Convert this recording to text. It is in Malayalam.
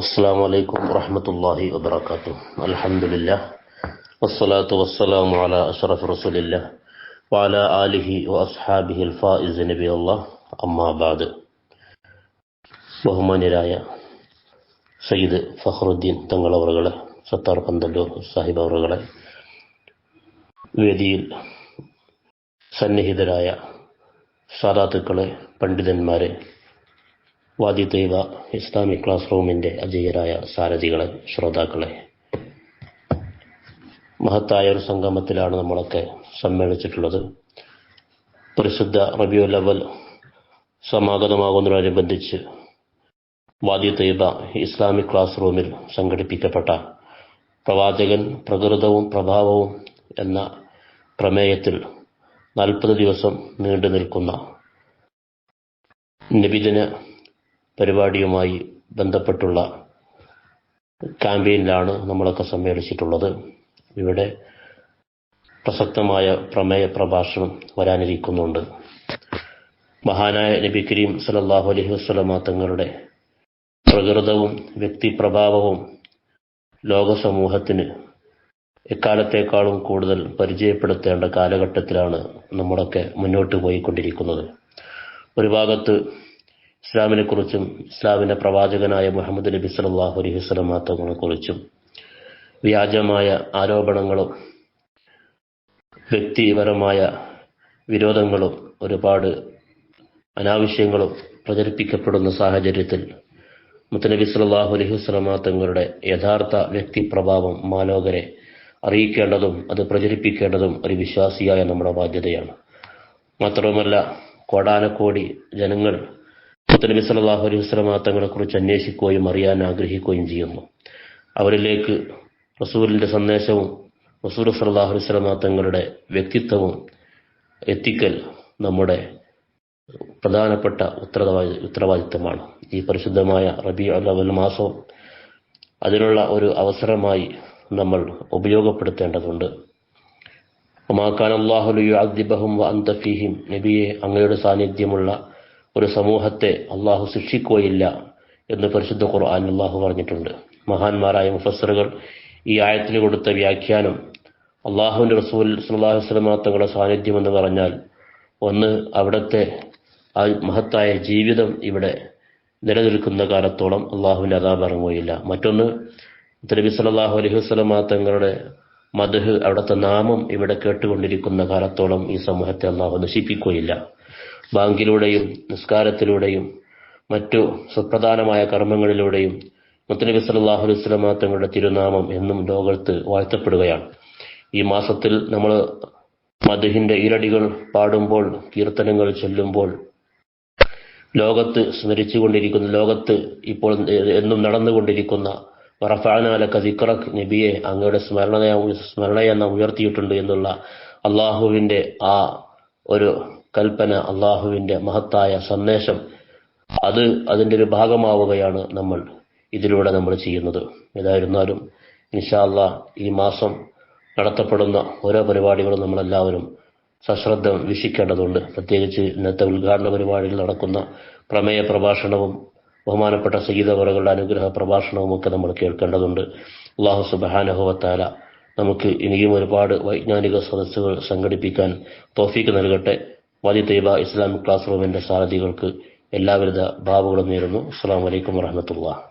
السلام عليكم ورحمة الله وبركاته الحمد لله والصلاة والسلام على أشرف رسول الله وعلى آله وأصحابه الفائز نبي الله أما بعد ബഹുമാന്യരായ സയ്യിദ് ഫഖറുദ്ദീൻ തങ്ങളവറുകളെ സത്താർ പന്തല്ലൂർ സാഹിബ് അവറുകളെ വേദിയിൽ സന്നിഹിതരായ സാദാത്തുക്കളെ പണ്ഡിതന്മാരെ വാദി ഇസ്ലാമിക് ക്ലാസ് റൂമിന്റെ അജയരായ സാരഥികളെ ശ്രോതാക്കളെ. മഹത്തായ ഒരു സംഗമത്തിലാണ് നമ്മളൊക്കെ സമ്മേളിച്ചിട്ടുള്ളത്. പരിശുദ്ധ റബിയോ അവൽ സമാഗതമാകുന്നതിനോടനുബന്ധിച്ച് വാദി തൈബ ഇസ്ലാമിക് ക്ലാസ് റൂമിൽ സംഘടിപ്പിക്കപ്പെട്ട പ്രവാചകൻ പ്രകൃതവും പ്രഭാവവും എന്ന പ്രമേയത്തിൽ നാൽപ്പത് ദിവസം നീണ്ടു നിൽക്കുന്ന നബിദിന പരിപാടിയുമായി ബന്ധപ്പെട്ടുള്ള ക്യാമ്പയിനിലാണ് നമ്മളൊക്കെ സമ്മേളിച്ചിട്ടുള്ളത്. ഇവിടെ പ്രസക്തമായ പ്രമേയ പ്രഭാഷണം വരാനിരിക്കുന്നുണ്ട്. മഹാനായ നബി കരീം സലല്ലാഹു അലഹി വസ്ലമ തങ്ങളുടെ പ്രകൃതവും വ്യക്തിപ്രഭാവവും ലോകസമൂഹത്തിന് എക്കാലത്തേക്കാളും കൂടുതൽ പരിചയപ്പെടുത്തേണ്ട കാലഘട്ടത്തിലാണ് നമ്മളൊക്കെ മുന്നോട്ട് പോയിക്കൊണ്ടിരിക്കുന്നത്. ഒരു ഭാഗത്ത് ഇസ്ലാമിനെ കുറിച്ചും ഇസ്ലാമിന്റെ പ്രവാചകനായ മുഹമ്മദ് നബി സല്ലാഹു അലൈഹി വസ്ലമ തങ്ങളെ കുറിച്ചും വ്യാജമായ ആരോപണങ്ങളും വ്യക്തിപരമായ വിരോധങ്ങളും ഒരുപാട് അനാവശ്യങ്ങളും പ്രചരിപ്പിക്കപ്പെടുന്ന സാഹചര്യത്തിൽ മുത്തനബി സല്ലാഹു അലൈഹി വസ്ലമ തങ്ങളുടെ യഥാർത്ഥ വ്യക്തിപ്രഭാവം മാലോകരെ അറിയിക്കേണ്ടതും അത് പ്രചരിപ്പിക്കേണ്ടതും ഒരു വിശ്വാസിയായ നമ്മുടെ ബാധ്യതയാണ്. മാത്രവുമല്ല കോടാനക്കോടി ജനങ്ങൾ മുത്തനബി സല്ലാഹു അലൈഹി വസ്ലമ തങ്ങളെ കുറിച്ച് അന്വേഷിക്കുകയും അറിയാൻ ആഗ്രഹിക്കുകയും ചെയ്യുന്നു. അവരിലേക്ക് റസൂലിന്റെ സന്ദേശവും റസൂൽ സല്ലാഹു അലൈഹി വസ്ലമ തങ്ങളുടെ വ്യക്തിത്വവും എത്തിക്കൽ നമ്മുടെ പ്രധാനപ്പെട്ട ഉത്തരവാദി ഉത്തരവാദിത്തമാണ് ഈ പരിശുദ്ധമായ റബി അല്ലവൽ മാസവും അതിനുള്ള ഒരു അവസരമായി നമ്മൾ ഉപയോഗപ്പെടുത്തേണ്ടതുണ്ട്. ഒമാക്കാൻ അദ്ദിബഹും അന്തഫീഹിം നബിയെ അങ്ങയുടെ സാന്നിധ്യമുള്ള ഒരു സമൂഹത്തെ അള്ളാഹു ശിക്ഷിക്കുകയില്ല എന്ന് പരിശുദ്ധ ഖുർആൻ അള്ളാഹു പറഞ്ഞിട്ടുണ്ട്. മഹാന്മാരായ മുഫസറുകൾ ഈ ആയത്തിന് കൊടുത്ത വ്യാഖ്യാനം അള്ളാഹുവിന്റെ റസൂൽ സുല്ലാഹു വസ്ലമ തങ്ങളുടെ സാന്നിധ്യം എന്ന് പറഞ്ഞാൽ ഒന്ന് അവിടുത്തെ ആ മഹത്തായ ജീവിതം ഇവിടെ നിലനിൽക്കുന്ന കാലത്തോളം അള്ളാഹുവിന്റെ അതാബ് മറ്റൊന്ന് നബി സല്ലാഹു അലൈഹി വസ്ലമ തങ്ങളുടെ മധുഹ് അവിടുത്തെ നാമം ഇവിടെ കേട്ടുകൊണ്ടിരിക്കുന്ന കാലത്തോളം ഈ സമൂഹത്തെ അള്ളാഹു നശിപ്പിക്കുകയില്ല. ബാങ്കിലൂടെയും നിസ്കാരത്തിലൂടെയും മറ്റു സുപ്രധാനമായ കർമ്മങ്ങളിലൂടെയും മുത്തനബി സല്ലാഹു അലൈഹി തങ്ങളുടെ തിരുനാമം എന്നും ലോകത്ത് വാഴ്ത്തപ്പെടുകയാണ്. ഈ മാസത്തിൽ നമ്മൾ മധുഹിന്റെ ഈരടികൾ പാടുമ്പോൾ കീർത്തനങ്ങൾ ചൊല്ലുമ്പോൾ ലോകത്ത് സ്മരിച്ചുകൊണ്ടിരിക്കുന്ന ലോകത്ത് ഇപ്പോൾ എന്നും നടന്നുകൊണ്ടിരിക്കുന്ന വറഫാനാല ദിക്റക് നബിയെ അങ്ങയുടെ സ്മരണ സ്മരണയെ നാം ഉയർത്തിയിട്ടുണ്ട് എന്നുള്ള അള്ളാഹുവിന്റെ ആ ഒരു കൽപ്പന അള്ളാഹുവിന്റെ മഹത്തായ സന്ദേശം. അത് അതിന്റെ ഒരു ഭാഗമാവുകയാണ് നമ്മൾ ഇതിലൂടെ നമ്മൾ ചെയ്യുന്നത്. ഏതായിരുന്നാലും നിശാല്ല ഈ മാസം നടത്തപ്പെടുന്ന ഓരോ പരിപാടികളും നമ്മളെല്ലാവരും സശ്രദ്ധം വീക്ഷിക്കേണ്ടതുണ്ട്. പ്രത്യേകിച്ച് ഇന്നത്തെ ഉദ്ഘാടന പരിപാടിയിൽ നടക്കുന്ന പ്രമേയ പ്രഭാഷണവും ബഹുമാനപ്പെട്ട സംഗീതവറകളുടെ അനുഗ്രഹ പ്രഭാഷണവും ഒക്കെ നമ്മൾ കേൾക്കേണ്ടതുണ്ട്. അള്ളാഹു സുബാനഹുവത്താല നമുക്ക് ഇനിയും ഒരുപാട് വൈജ്ഞാനിക സദസ്സുകൾ സംഘടിപ്പിക്കാൻ തോഫീക്ക് നൽകട്ടെ. വാദി തൈബ ഇസ്ലാമിക് ക്ലാസ് റൂമിന്റെ സാരഥികൾക്ക് എല്ലാവിധ ഭാവുകളും നേരുന്നു. അസ്സാം വലൈക്കും വറഹമത്തുള്ള